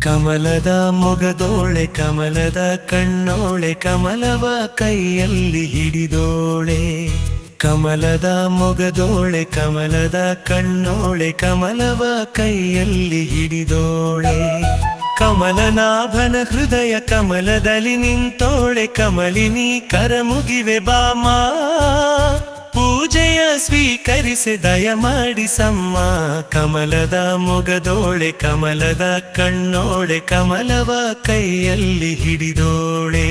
ಕಮಲದ ಮೊಗದೋಳೆ, ಕಮಲದ ಕಣ್ಣೋಳೆ, ಕಮಲವ ಕೈಯಲ್ಲಿ ಹಿಡಿದೋಳೆ. ಕಮಲದ ಮೊಗದೋಳೆ, ಕಮಲದ ಕಣ್ಣೋಳೆ, ಕಮಲವ ಕೈಯಲ್ಲಿ ಹಿಡಿದೋಳೆ. ಕಮಲನಾಭನ ಹೃದಯ ಕಮಲದಲ್ಲಿ ನಿಂತೋಳೆ, ಕಮಲಿನಿ ಕರಮುಗಿವೆ ಬಾಮಾ. ಪೂಜೆಯ ಸ್ವೀಕರಿಸಿ ದಯ ಮಾಡಿಸಮ್ಮ ಕಮಲದ ಮೊಗದೋಳೆ ಕಮಲದ ಕಣ್ಣೋಳೆ ಕಮಲವ ಕೈಯಲ್ಲಿ ಹಿಡಿದೋಳೆ.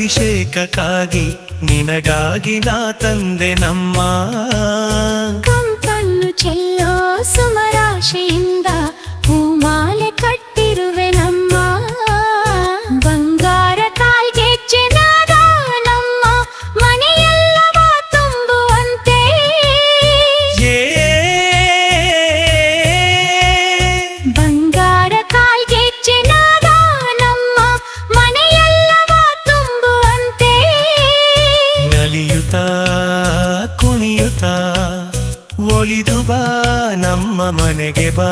ಅಭಿಷೇಕಕ್ಕಾಗಿ ನಿನಗಾಗಿ ನಾ ತಂದೆ ನಮ್ಮ ಕಂಪನ್ನು ಚೆಲ್ಲೋ ಸುಮರಾಶಿಯಿಂದ ಒಲಿದು ಬಾ, ನಮ್ಮ ಮನೆಗೆ ಬಾ.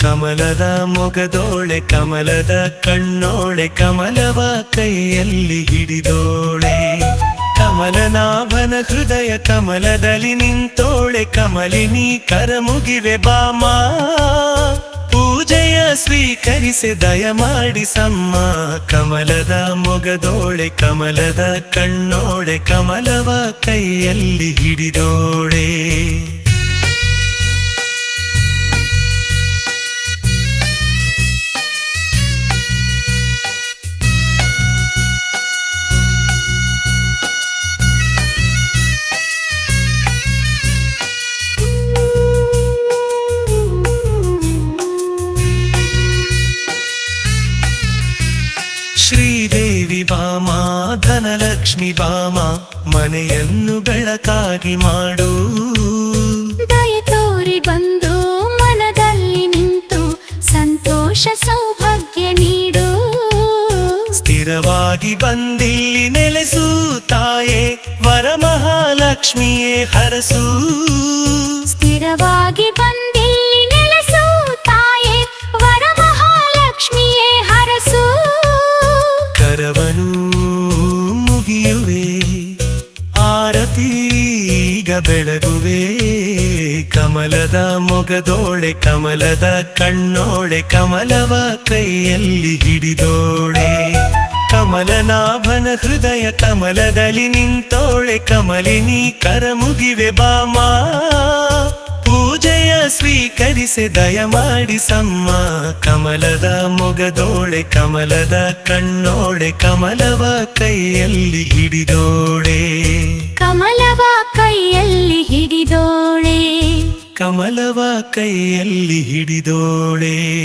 ಕಮಲದ ಮೊಗದೋಳೆ ಕಮಲದ ಕಣ್ಣೋಳೆ, ಕಮಲವ ಕೈಯಲ್ಲಿ ಹಿಡಿದೋಳೆ. ಕಮಲನಾಭನ ಹೃದಯ ಕಮಲದಲ್ಲಿ ನಿಂತೋಳೆ ಕಮಲಿನಿ ಕರಮುಗಿವೆ ಬಾಮಾ ಪೂಜೆಯ ಸ್ವೀಕರಿಸಿ ದಯ ಮಾಡಿಸಮ್ಮ ಕಮಲದ ಮೊಗದೋಳೆ ಕಮಲದ ಕಣ್ಣೋಳೆ, ಕಮಲವ ಕೈಯಲ್ಲಿ ಹಿಡಿದೋಳೆ. ಶ್ರೀದೇವಿ ಬಾಮ ಧನಲಕ್ಷ್ಮಿ ಬಾಮ ಮನೆಯನ್ನು ಬೆಳಕಾಗಿ ಮಾಡು. ದಯ ತೋರಿ ಬಂದು ಮನದಲ್ಲಿ ನಿಂತು ಸಂತೋಷ ಸೌಭಾಗ್ಯ ನೀಡು. ಸ್ಥಿರವಾಗಿ ಬಂದಿಲ್ಲಿ ನೆಲೆಸು ತಾಯೇ ವರಮಹಾಲಕ್ಷ್ಮಿಯೇ ಹರಸು. ಸ್ಥಿರವಾಗಿ ಬಂದಿಲ್ಲಿ ಮುಗಿಯುವೆ ಆರತೀಗ ಬೆಳಗುವೆ, ಕಮಲದ ಮೊಗದೋಳೆ, ಕಮಲದ ಕಣ್ಣೋಳೆ, ಕಮಲವ ಕೈಯಲ್ಲಿ ಹಿಡಿದೋಳೆ. ಕಮಲನಾಭನ ಹೃದಯ ಕಮಲದಲ್ಲಿ ನಿಂತೋಳೆ, ಕಮಲಿನಿ ಕರಮುಗಿವೆ ಬಾಮಾ ಸ್ವೀಕರಿಸಿ ದಯ ಮಾಡಿಸಮ್ಮ ಕಮಲದ ಮೊಗದೋಳೆ ಕಮಲದ ಕಣ್ಣೋಳೆ ಕಮಲವ ಕೈಯಲ್ಲಿ ಹಿಡಿದೋಳೆ. ಕಮಲವ ಕೈಯಲ್ಲಿ ಹಿಡಿದೋಳೆ. ಕಮಲವ ಕೈಯಲ್ಲಿ ಹಿಡಿದೋಳೆ.